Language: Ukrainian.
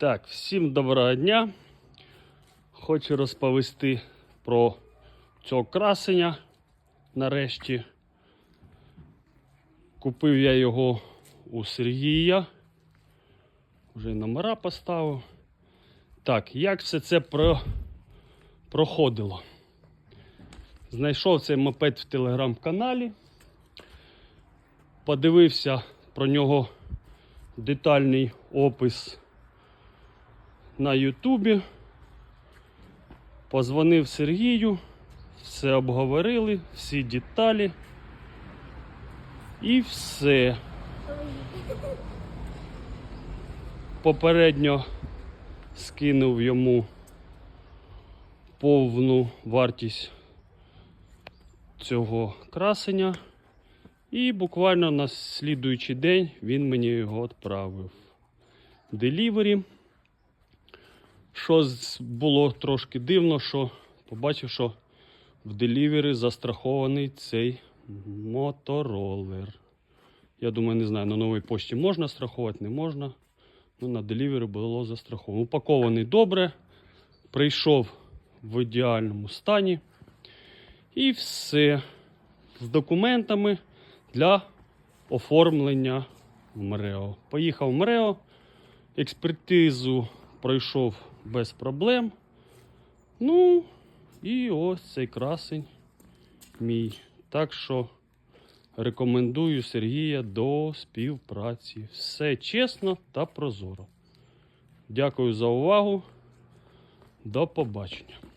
Так, всім доброго дня. Хочу розповісти про цього красення нарешті. Купив я його у Сергія. Вже номера поставив. Так, як все це про... проходило? Знайшов цей мопед в телеграм-каналі. Подивився про нього детальний опис на Ютубі. Позвонив Сергію, все обговорили, всі деталі. І все. Попередньо скинув йому повну вартість цього красення. І буквально на слідуючий день він мені його відправив. Делівері. Що було трошки дивно, що побачив, що в делівері застрахований цей моторолер. Я думаю, не знаю, на новій пошті можна страхувати, не можна. Ну, на делівері було застраховано. Упакований добре. Прийшов в ідеальному стані. І все з документами для оформлення в МРЕО. Поїхав МРЕО, експертизу пройшов без проблем. Ну, і ось цей красень мій. Так що рекомендую Сергія до співпраці. Все чесно та прозоро. Дякую за увагу. До побачення.